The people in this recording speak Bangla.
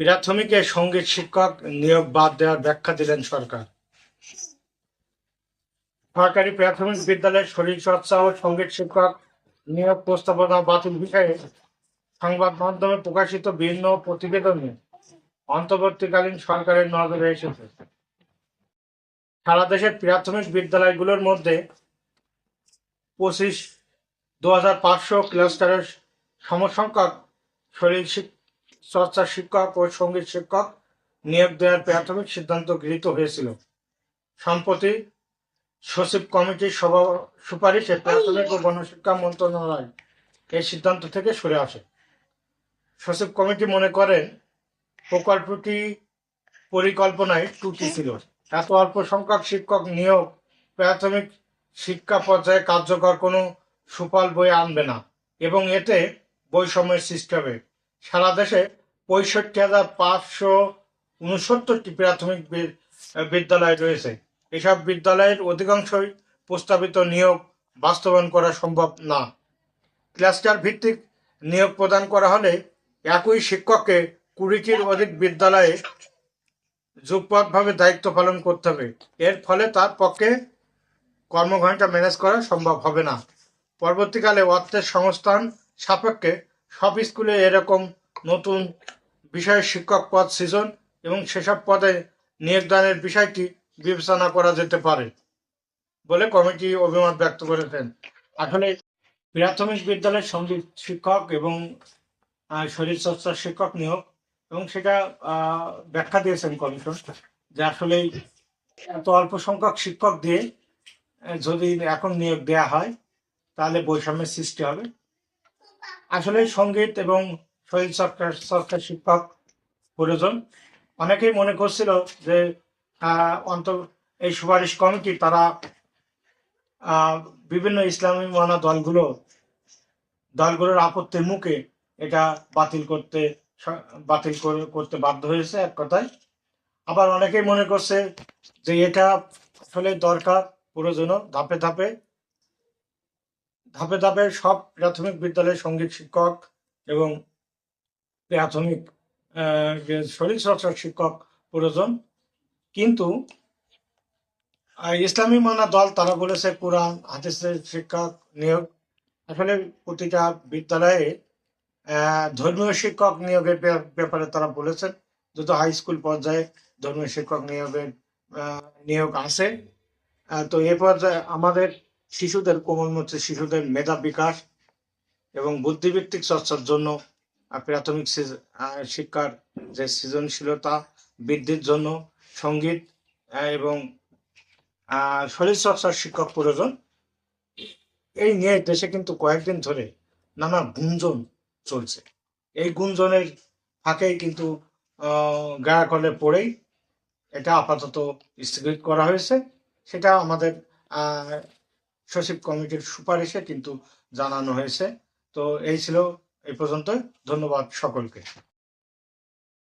প্রাথমিকে সংগীত শিক্ষক নিয়োগ বাদ দেওয়ার ব্যাখ্যা দিলেন সরকার। সরকারি প্রাথমিক বিদ্যালয়ের শরীর চর্চা ও সংগীত শিক্ষক নিয়োগ প্রস্তাবনা বাতিল বিষয়ে সংবাদ মাধ্যমে প্রকাশিত ভিন্ন প্রতিবেদনে অন্তর্বর্তীকালীন সরকারের নজরে এসেছে। সারা দেশের প্রাথমিক বিদ্যালয়গুলোর মধ্যে পঁচিশ, দু হাজার পাঁচশো ক্লাস্টারের সমসংখ্যক শরীর চর্চা শিক্ষক ও সংগীত শিক্ষক নিয়োগ দেওয়ার প্রাথমিক সিদ্ধান্ত গৃহীত হয়েছিল। সম্প্রতি সচিব কমিটির সভা সুপারিশে প্রাথমিক ও গণশিক্ষা মন্ত্রণালয় এই সিদ্ধান্ত থেকে সরে আসে। সচিব কমিটি মনে করেন প্রকল্পটি পরিকল্পনায় ত্রুটি ছিল? এত অল্প সংখ্যক শিক্ষক নিয়োগ প্রাথমিক শিক্ষা পর্যায়ে কার্যকর কোনো সুফল বয়ে আনবে না এবং এতে বৈষম্যের সৃষ্টি হবে। সারা দেশে পঁয়ষট্টি হাজার পাঁচশো উনসত্তরটি প্রাথমিক বিদ্যালয় রয়েছে। এসব বিদ্যালয়ের অধিকাংশই প্রস্তাবিত নিয়োগ বাস্তবায়ন করা সম্ভব না। ক্লাস্টার ভিত্তিক নিয়োগ প্রদান করা হলে একই শিক্ষককে কুড়িটির অধিক বিদ্যালয়ে যুগপথভাবে দায়িত্ব পালন করতে হবে। এর ফলে তার পক্ষে কর্মঘণ্টা ম্যানেজ করা সম্ভব হবে না। পরবর্তীকালে অর্থের সংস্থান সাপেক্ষে সব স্কুলে এরকম নতুন বিষয় শিক্ষক পদ সৃজন এবং সেসব পদে নিয়োগদানের বিষয়টি বিবেচনা করা যেতে পারে বলে কমিটি অভিমত ব্যক্ত করেছেন। আসলে প্রাথমিক বিদ্যালয়ের সংগীত শিক্ষক এবং আহ, শরীরচর্চার শিক্ষক নিয়োগ এবং সেটা ব্যাখ্যা দিয়েছেন কমিশন যে আসলে এত অল্প সংখ্যক শিক্ষক দিয়ে যদি এখন নিয়োগ দেয়া হয় তাহলে বৈষম্যের সৃষ্টি হবে। আসলে সংগীত এবং শরীর চর্চা চর্চার শিক্ষক প্রয়োজন অনেকেই মনে করছিল যে অন্ত, এই সুপারিশ কমিটি তারা বিভিন্ন ইসলামী মানা দলগুলো দলগুলোর আপত্তির মুখে এটা বাতিল করতে, বাতিল করে- করতে বাধ্য হয়েছে এক কথায়। আবার অনেকেই মনে করছে যে এটা আসলে দরকার প্রয়োজনও ধাপে ধাপে ধাপে ধাপে সব প্রাথমিক বিদ্যালয়ের সংগীত শিক্ষক এবং প্রাথমিক আহ, শরীর চর্চার শিক্ষক প্রয়োজন। কিন্তু ইসলামী মানা দল তারা বলেছে কোরআন হাদিসের শিক্ষক নিয়োগ। আসলে প্রতিটা বিদ্যালয়ে ধর্মীয় শিক্ষক নিয়োগের ব্যাপারে তারা বলেছেন যত হাই স্কুল পর্যায়ে ধর্মীয় শিক্ষক নিয়োগের নিয়োগ আছে। তো এ পর্যায়ে আমাদের শিশুদের কোমলমতি শিশুদের মেধা বিকাশ এবং বুদ্ধিভিত্তিক চর্চার জন্য প্রাথমিক শিক্ষার যে সৃজনশীলতা বৃদ্ধির জন্য সংগীত এবং শরীরচর্চার শিক্ষক প্রয়োজন। এই নিয়ে দেশে কিন্তু কয়েকদিন ধরে নানা গুঞ্জন চলছে। এই গুঞ্জনের ফাঁকেই কিন্তু গায়া কলে পড়েই এটা আপাতত স্থগিত করা হয়েছে। সেটা আমাদের সচিব কমিটির সুপারিশে কিন্তু জানানো হয়েছে। তো এই ছিল এই পর্যন্ত ধন্যবাদ সকলকে।